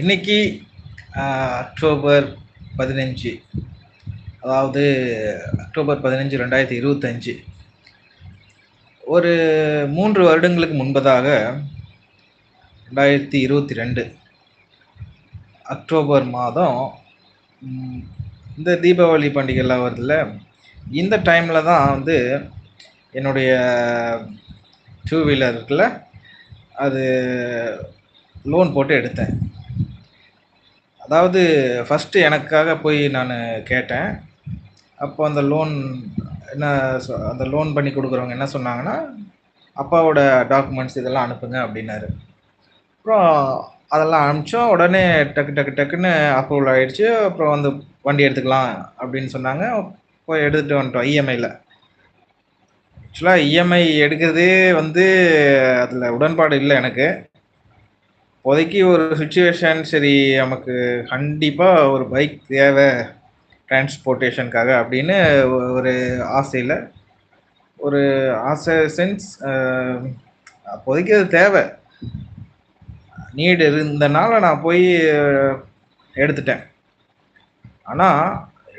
இன்னைக்கு அக்டோபர் பதினஞ்சு. அதாவது அக்டோபர் பதினஞ்சு ரெண்டாயிரத்தி இருபத்தஞ்சு. ஒரு மூன்று வருடங்களுக்கு முன்பதாக ரெண்டாயிரத்தி இருபத்தி ரெண்டு அக்டோபர் மாதம் இந்த தீபாவளி பண்டிகைலாம் வருதுல இந்த டைமில் தான் வந்து என்னுடைய டூ வீலர் இருக்குல்ல அது லோன் போட்டு எடுத்தேன். அதாவது ஃபஸ்ட்டு எனக்காக போய் நான் கேட்டேன். அப்போ அந்த லோன் என்ன சொ- அந்த லோன் பண்ணி கொடுக்குறவங்க என்ன சொன்னாங்கன்னா அப்பாவோட டாக்குமெண்ட்ஸ் இதெல்லாம் அனுப்புங்க அப்படின்னாரு. அப்புறம் அதெல்லாம் அனுப்பிச்சோம். உடனே டக்கு டக்கு டக்குன்னு அப்ரூவல் ஆகிடுச்சு அப்புறம் வந்து வண்டி எடுத்துக்கலாம் அப்படின்னு சொன்னாங்க. போய் எடுத்துகிட்டு வந்துட்டோம் இஎம்ஐயில் ஆக்சுவலாக இஎம்ஐ எடுக்கிறதே வந்து அதில் உடன்பாடு இல்லை எனக்கு. இப்போதைக்கு ஒரு சுச்சுவேஷன் சரி நமக்கு கண்டிப்பாக ஒரு பைக் தேவை டிரான்ஸ்போர்ட்டேஷனுக்காக அப்படின்னு ஒரு ஆசையில் ஒரு ஆசை சென்ஸ் அப்போதைக்கு அது தேவை. நீடு இருந்தனால நான் போய் எடுத்துட்டேன். ஆனால்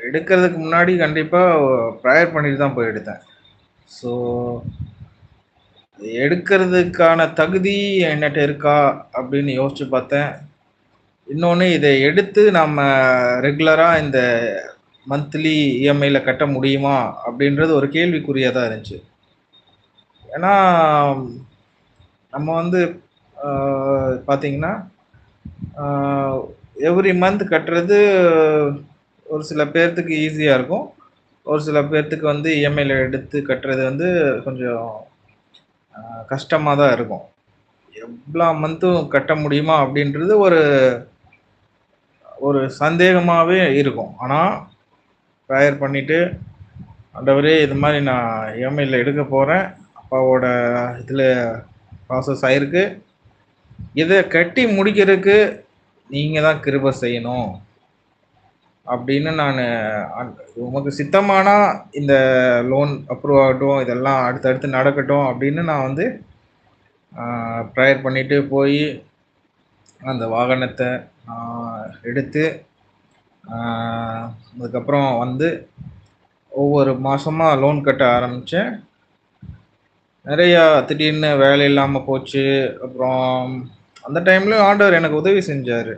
எடுக்கிறதுக்கு முன்னாடி கண்டிப்பாக ப்ரேயர் பண்ணிட்டு தான் போய் எடுத்தேன். ஸோ எடுக்கிறதுக்கான தகுதி என்கிட்ட இருக்கா அப்படின்னு யோசிச்சு பார்த்தேன். இன்னொன்று இதை எடுத்து நம்ம ரெகுலராக இந்த மந்த்லி இஎம்ஐயில் கட்ட முடியுமா அப்படின்றது ஒரு கேள்விக்குறியாக தான் இருந்துச்சு. ஏன்னா நம்ம வந்து பார்த்திங்கன்னா பார்த்தீங்கன்னா எவ்ரி மந்த் கட்டுறது ஒரு சில பேர்த்துக்கு ஈஸியாக இருக்கும். ஒரு சில பேர்த்துக்கு வந்து இஎம்ஐயில் எடுத்து கட்டுறது வந்து கொஞ்சம் கஷ்டமாக தான் இருக்கும். எவ்வளோ மந்த்தும் கட்ட முடியுமா அப்படின்றது ஒரு ஒரு சந்தேகமாகவே இருக்கும். ஆனால் ப்ரேயர் பண்ணிவிட்டு ஆண்டவரே இது மாதிரி நான் இஎம்ஐயில் எடுக்க போகிறேன் அப்பாவோட இதில் ப்ராசஸ் ஆயிருக்கு. இதை கட்டி முடிக்கிறதுக்கு நீங்கள் தான் கிருப செய்யணும். அப்படின்னு நான் உமக்கு சித்தமானா இந்த லோன் அப்ரூவ் ஆகட்டும் இதெல்லாம் அடுத்தடுத்து நடக்கட்டும் அப்படின்னு நான் வந்து ப்ரேயர் பண்ணிட்டு போய் அந்த வாகனத்தை எடுத்து அதுக்கப்புறம் வந்து ஒவ்வொரு மாதமாக லோன் கட்ட ஆரம்பித்தேன் நிறையா திடீர்னு வேலை இல்லாமல் போச்சு. அப்புறம் அந்த டைம்லேயும் ஆண்டவர் எனக்கு உதவி செஞ்சார்.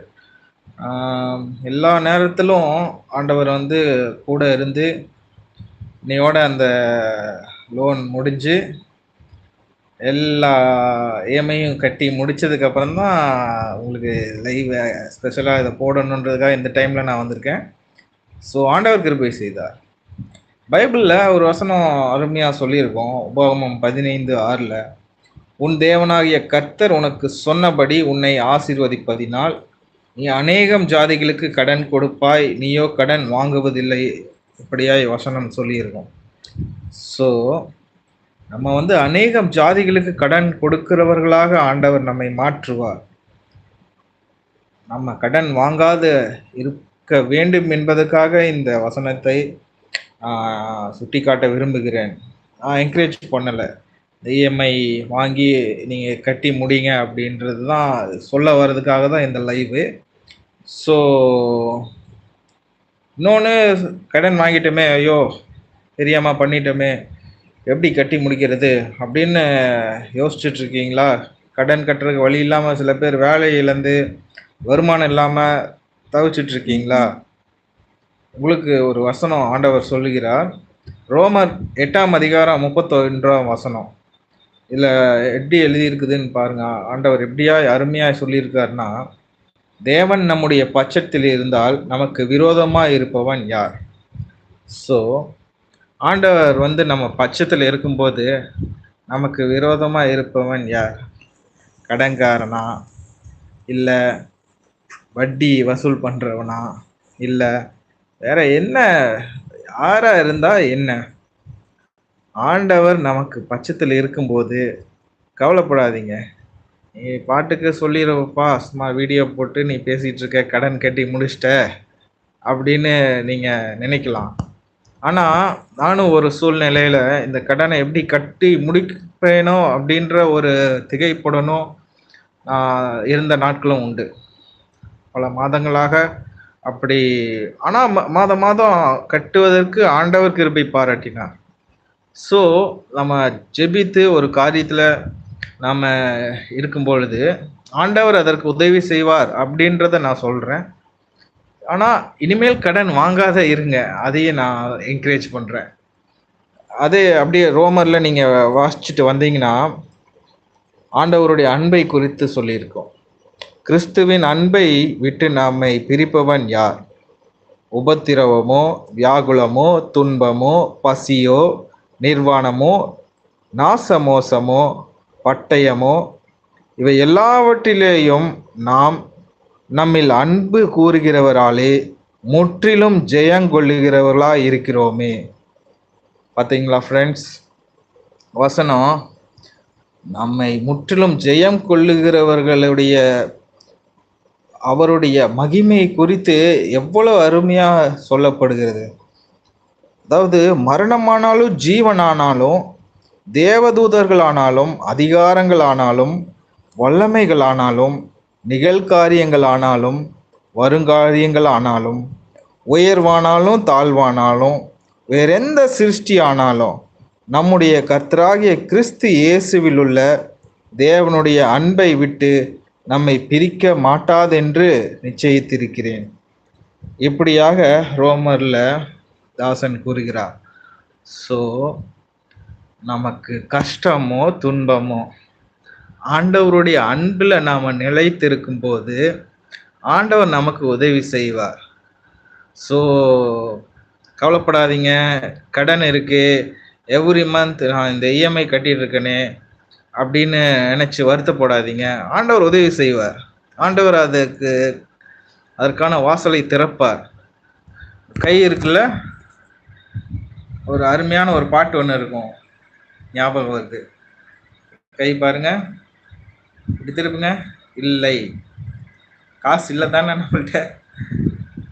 எல்லா நேரத்திலும் ஆண்டவர் வந்து கூட இருந்து இன்னையோட அந்த லோன் முடிஞ்சு எல்லா இஎம்ஐயும் கட்டி முடிச்சதுக்கு அப்புறம் தான் உங்களுக்கு லைவ் ஸ்பெஷலாக இதை போடணுன்றதுக்காக இந்த டைமில் நான் வந்திருக்கேன். ஸோ ஆண்டவர் கிருபை செய்தார். பைபிளில் ஒரு வசனம் அருமையாக சொல்லியிருக்கோம். உபகமம் பதினைந்து ஆறில் உன் தேவனாகிய கர்த்தர் உனக்கு சொன்னபடி உன்னை ஆசீர்வதிப்பதினால் நீ அநேகம் ஜாதிகளுக்கு கடன் கொடுப்பாய் நீயோ கடன் வாங்குவதில்லை இப்படியாய் வசனம் சொல்லியிருக்கோம். ஸோ நம்ம வந்து அநேகம் ஜாதிகளுக்கு கடன் கொடுக்கிறவர்களாக ஆண்டவர் நம்மை மாற்றுவார். நம்ம கடன் வாங்காத இருக்க வேண்டும் என்பதற்காக இந்த வசனத்தை சுட்டிக்காட்ட விரும்புகிறேன். நான் என்கரேஜ் பண்ணலை. இஎம்ஐ வாங்கி நீங்கள் கட்டி முடிங்க அப்படின்றது தான் சொல்ல வர்றதுக்காக தான் இந்த லைவு. ஸோ இன்னொன்று கடன் வாங்கிட்டோமே ஐயோ தெரியாமல் பண்ணிட்டோமே எப்படி கட்டி முடிக்கிறது அப்படின்னு யோசிச்சுட்ருக்கீங்களா? கடன் கட்டுறதுக்கு வழி இல்லாமல் சில பேர் வேலையிலேருந்து வருமானம் இல்லாமல் தவிச்சிட்டு இருக்கீங்களா உங்களுக்கு ஒரு வசனம் ஆண்டவர் சொல்லுகிறார். ரோமர் எட்டாம் அதிகாரம் முப்பத்தொன்றாம் வசனம். இதில் எப்படி எழுதியிருக்குதுன்னு பாருங்க. ஆண்டவர் எப்படியா அருமையாக சொல்லியிருக்காருன்னா தேவன் நம்முடைய பட்சத்தில் இருந்தால் நமக்கு விரோதமாக இருப்பவன் யார்? ஸோ ஆண்டவர் வந்து நம்ம பட்சத்தில் இருக்கும்போது நமக்கு விரோதமாக இருப்பவன் யார்? கடன்காரனா? இல்லை வட்டி வசூல் பண்ணுறவனா இல்லை வேற என்ன? யாராக இருந்தால் என்ன? ஆண்டவர் நமக்கு பட்சத்தில் இருக்கும்போது கவலைப்படாதீங்க. நீ பாட்டுக்கு சொல்லிடுவப்பா சும்மா வீடியோ போட்டு நீ பேசிகிட்டு இருக்க கடன் கட்டி முடிச்சிட்ட அப்படின்னு நீங்கள் நினைக்கலாம். ஆனால் நானும் ஒரு சூழ்நிலையில் இந்த கடனை எப்படி கட்டி முடிப்பேனோ அப்படின்ற ஒரு திகைப்புடனும் இருந்த நாட்களும் உண்டு. பல மாதங்களாக அப்படி ஆனால் மாதம் மாதம் கட்டுவதற்கு ஆண்டவர் கிருபை பாராட்டினார். ஸோ நம்ம ஜெபித்து ஒரு காரியத்தில் நாம் இருக்கும் பொழுது ஆண்டவர் அதற்கு உதவி செய்வார் அப்படின்றத நான் சொல்கிறேன் ஆனால் இனிமேல் கடன் வாங்காத இருங்க. அதையே நான் என்கரேஜ் பண்ணுறேன் அதே அப்படியே ரோமரில் நீங்கள் வாசிச்சுட்டு வந்தீங்கன்னா ஆண்டவருடைய அன்பை குறித்து சொல்லியிருக்கோம். கிறிஸ்துவின் அன்பை விட்டு நம்மை பிரிப்பவன் யார்? உபத்திரவமோ வியாகுலமோ துன்பமோ பசியோ நிர்வாணமோ நாசமோசமோ பட்டயமோ இவை எல்லாவற்றிலேயும் நாம் நம்மில் அன்பு கூறுகிறவராலே முற்றிலும் ஜெயங்கொள்ளுகிறவர்களா இருக்கிறோமே பார்த்தீங்களா ஃப்ரெண்ட்ஸ் வசனம் நம்மை முற்றிலும் ஜெயம் கொள்ளுகிறவர்களுடைய அவருடைய மகிமை குறித்து எவ்வளவு அருமையாக சொல்லப்படுகிறது. அதாவது மரணமானாலும் ஜீவனானாலும் தேவதூதர்களானாலும் அதிகாரங்களானாலும் வல்லமைகளானாலும் நிகழ்காரியங்களானாலும் வருங்காரியங்களானாலும் உயர்வானாலும் தாழ்வானாலும் வேறெந்த சிருஷ்டி ஆனாலும் நம்முடைய கர்த்தராகிய கிறிஸ்து இயேசுவில் உள்ள தேவனுடைய அன்பை விட்டு நம்மை பிரிக்க மாட்டாதென்று நிச்சயித்திருக்கிறேன். இப்படியாக ரோமரில் தாசன் கூறுகிறார். ஸோ நமக்கு கஷ்டமோ துன்பமோ ஆண்டவருடைய அன்பில் நாம் நிலைத்திருக்கும் போது ஆண்டவர் நமக்கு உதவி செய்வார். ஸோ கவலைப்படாதீங்க. கடன் இருக்குது எவ்ரி மந்த் நான் இந்த இஎம்ஐ கட்டிகிட்டு இருக்கேனே அப்படின்னு நினச்சி வருத்தப்படாதீங்க. ஆண்டவர் உதவி செய்வார். ஆண்டவர் அதுக்கு அதற்கான வாசலை திறப்பார். கை இருக்குல்ல? ஒரு அருமையான ஒரு பாட்டு ஒன்று இருக்கும். ஞாபகம் வருது. கை பாருங்க. இப்படி திருப்புங்க. இல்லை. காசு இல்லை தானே நம்மள்கிட்ட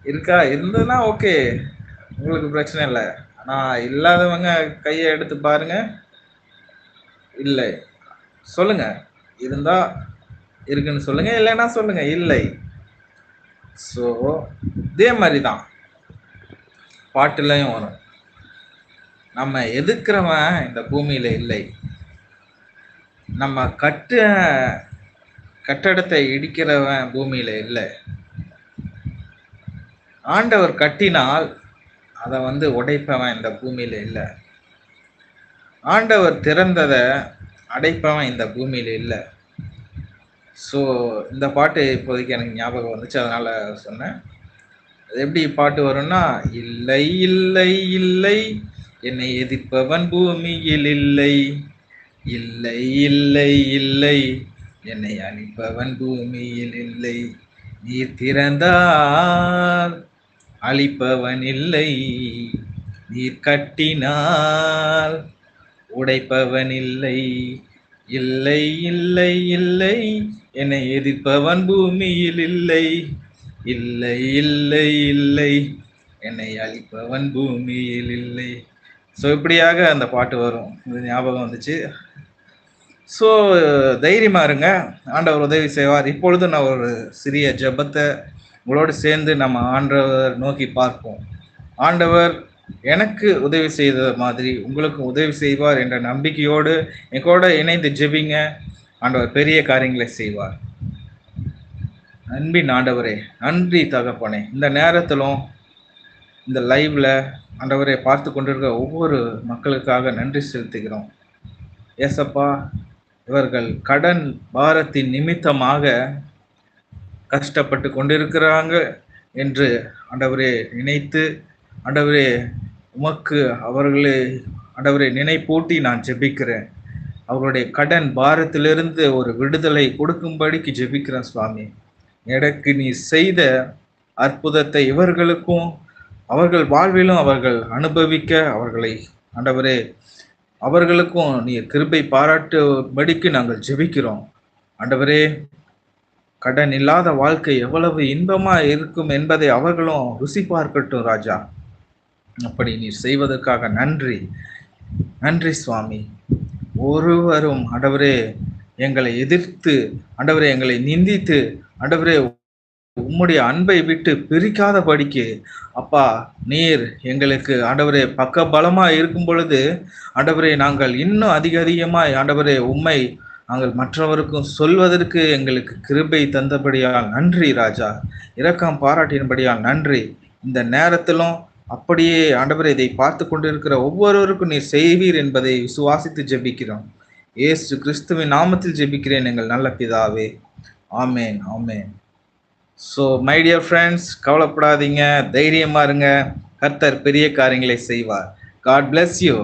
இருக்கா? இருந்ததுன்னா ஓகே. உங்களுக்கு பிரச்சனை இல்லை. ஆனால் இல்லாதவங்க கையை எடுத்து பாருங்க. இல்லை. சொல்லுங்க. இருந்தா இருக்குன்னு சொல்லுங்க. இல்லைன்னா சொல்லுங்க. இல்லை. ஸோ இதே மாதிரி தான் பாட்டுலையும் வரும். நம்ம எதுக்குறவன் இந்த பூமியில இல்லை. நம்ம கட்ட கட்டடத்தை இடிக்கிறவன் பூமியில இல்லை. ஆண்டவர் கட்டினால் அதை வந்து உடைப்பவன் இந்த பூமியில இல்லை. ஆண்டவர் திறந்ததை அடைப்பவன் இந்த பூமியில இல்லை. ஸோ இந்த பாட்டு இப்போதைக்கு எனக்கு ஞாபகம் வந்துச்சு அதனால சொன்னேன். அது எப்படி பாட்டு வரும்னா இல்லை இல்லை இல்லை என்னை எதிர்ப்பவன் பூமியில் இல்லை. இல்லை இல்லை இல்லை. என்னை அழிப்பவன் பூமியில் இல்லை. நீர் திறந்தார் அழிப்பவன் இல்லை. நீர் கட்டினால் உடைப்பவன் இல்லை. இல்லை இல்லை இல்லை. என்னை எதிர்ப்பவன் பூமியில் இல்லை. இல்லை இல்லை இல்லை. என்னை அழிப்பவன் பூமியில் இல்லை. ஸோ இப்படியாக அந்த பாட்டு வரும். இது ஞாபகம் வந்துச்சு. ஸோ தைரியமாக இருங்க. ஆண்டவர் உதவி செய்வார். இப்பொழுது நான் ஒரு சிறிய ஜெபத்தை உங்களோடு சேர்ந்து நம்ம ஆண்டவர் நோக்கி பார்ப்போம். ஆண்டவர் எனக்கு உதவி செய்த மாதிரி உங்களுக்கு உதவி செய்வார் என்ற நம்பிக்கையோடு என் கூட இணைந்து ஜெபிங்க. ஆண்டவர் பெரிய காரியங்களை செய்வார். அன்பின் ஆண்டவரே நன்றி தகப்பனே. இந்த நேரத்திலும் இந்த லைவ்ல ஆண்டவரை பார்த்து கொண்டிருக்கிற ஒவ்வொரு மக்களுக்காக நன்றி செலுத்துகிறோம். ஏசப்பா இவர்கள் கடன் பாரத்தின் நிமித்தமாக கஷ்டப்பட்டு கொண்டிருக்கிறாங்க என்று ஆண்டவரே நினைத்து ஆண்டவரே உமக்கு அவர்களை ஆண்டவரை நினைப்பூட்டி நான் ஜெபிக்கிறேன். அவருடைய கடன் பாரத்திலிருந்து ஒரு விடுதலை கொடுக்கும்படிக்கு ஜெபிக்கிறேன் சுவாமி. எனக்கு நீ செய்த அற்புதத்தை இவர்களுக்கும் அவர்கள் வாழ்விலும் அவர்கள் அனுபவிக்க அவர்களை ஆண்டவரே அவர்களுக்கும் நீ கிருபை பாராட்டும்படிக்கு நாங்கள் ஜெபிக்கிறோம். ஆண்டவரே கடன் இல்லாத வாழ்க்கை எவ்வளவு இன்பமா இருக்கும் என்பதை அவர்களும் ருசி பார்க்கட்டும் ராஜா. அப்படி நீர் செய்வதற்காக நன்றி. நன்றி சுவாமி. ஒருவரும் ஆண்டவரே எங்களை எதிர்த்து ஆண்டவரே எங்களை நிந்தித்து ஆண்டவரே உம்முடைய அன்பை விட்டு பிரிக்காத படிக்கு அப்பா நீர் எங்களுக்கு ஆண்டவரே பக்க பலமா இருக்கும் பொழுது ஆண்டவரே நாங்கள் இன்னும் அதிக அதிகமாய் ஆண்டவரே உம்மை நாங்கள் மற்றவருக்கும் சொல்வதற்கு எங்களுக்கு கிருபை தந்தபடியால் நன்றி ராஜா. இரக்கம் பாராட்டினபடியால் நன்றி. இந்த நேரத்திலும் அப்படியே ஆண்டவரே இதை பார்த்து கொண்டிருக்கிற ஒவ்வொருவருக்கும் நீர் செய்வீர் என்பதை விசுவாசித்து ஜெபிக்கிறோம். ஏசு கிறிஸ்துவின் நாமத்தில் ஜெபிக்கிறேன் எங்கள் நல்ல பிதாவே. ஆமேன் ஆமேன். ஸோ மை டியர் ஃப்ரெண்ட்ஸ் கவலைப்படாதீங்க தைரியமாக இருங்க. கர்த்தர் பெரிய காரியங்களை செய்வார். God bless you